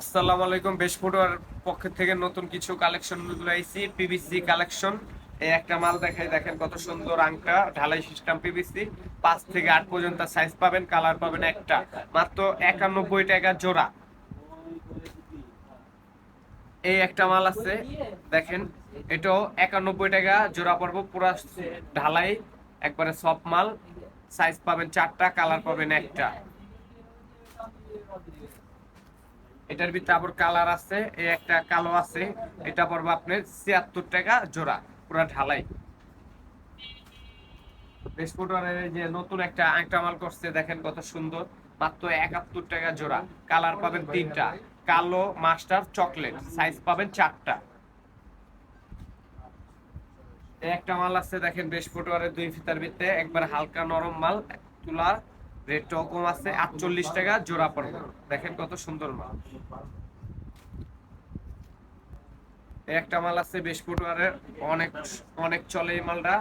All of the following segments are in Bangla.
আসসালামু আলাইকুম। বেশ ফুটওয়ার পক্ষ থেকে নতুন কিছু কালেকশন আইছি পিভিসি কালেকশন। এই একটা মাল দেখাই, দেখেন কত সুন্দর আংটা, ঢালাই সিস্টেম পিভিসি পাঁচ থেকে আট পর্যন্ত সাইজ পাবেন কালার পাবেন একটা। মাত্র একানব্বই টাকা জোড়া। এই একটা মাল আছে, দেখেন, এটাও একানব্বই টাকা জোড়া পর্ব পুরা ঢালাই, একবারে সব মাল। সাইজ পাবেন চারটা কালার পাবেন একটা। এটার ভিতরে আবার কালার আছে, এই একটা কালো আছে, এটা পড়বে আপনার ছিয়াত্তর টাকা জোড়া, পুরা ঢালাই। এই যে নতুন একটা আংটা মাল করছে, দেখেন কত সুন্দর, মাত্র একাত্তর টাকা জোড়া। কালার পাবেন তিনটা, কালো মাস্টার চকলেট সাইজ পাবেন চারটা। একটা মাল আছে, দেখেন বৃহস্পতিবারের দুই ফিতার ভিতরে, একবার হালকা নরম মাল, তুলার রেটটাও কম আছে, আটচল্লিশ টাকা জোড়া পড়বে। দেখেন কত সুন্দর মাল। একটা মাল আছে বৃহস্পতিবারের অনেক অনেক চলে এই মালটা,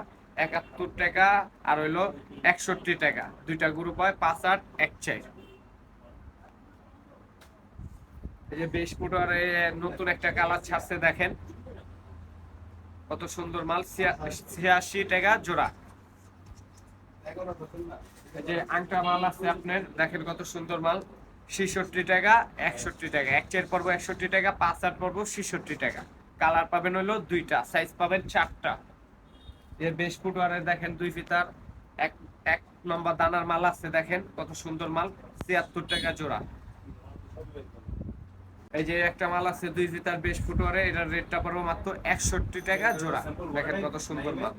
একাত্তর টাকা, আর হইল একষট্টি টাকা। দুইটা গ্রুপ হয়, পাঁচ আট, এক চাই এই যে বৃহস্পতিবারে নতুন একটা কালার ছাড়ছে, দেখেন। কত সুন্দর মাল ছিয়াশি টাকা জোড়া। যে আংটা মাল আছে আপনার, দেখেন কত সুন্দর মাল। ছেষট্টি টাকা, একষট্টি টাকা। এক চের পর্ব একষট্টি টাকা, পাঁচ আট পর্ব ছেষট্টি টাকা। কালার পাবেন হলো দুইটা সাইজ পাবেন চারটা। এর বেশ ফুটওয়ারে দেখেন দুই ফিতার, এক এক নম্বর দানার মাল আছে, দেখেন কত সুন্দর মাল, ছিয়াত্তর টাকা জোড়া। এই যে একটা মাল আছে দুই ফিতার বেশ ফুটওয়ারে, এটার রেটটা পড়ব মাত্র একষট্টি টাকা জোড়া। দেখেন কত সুন্দর মাল।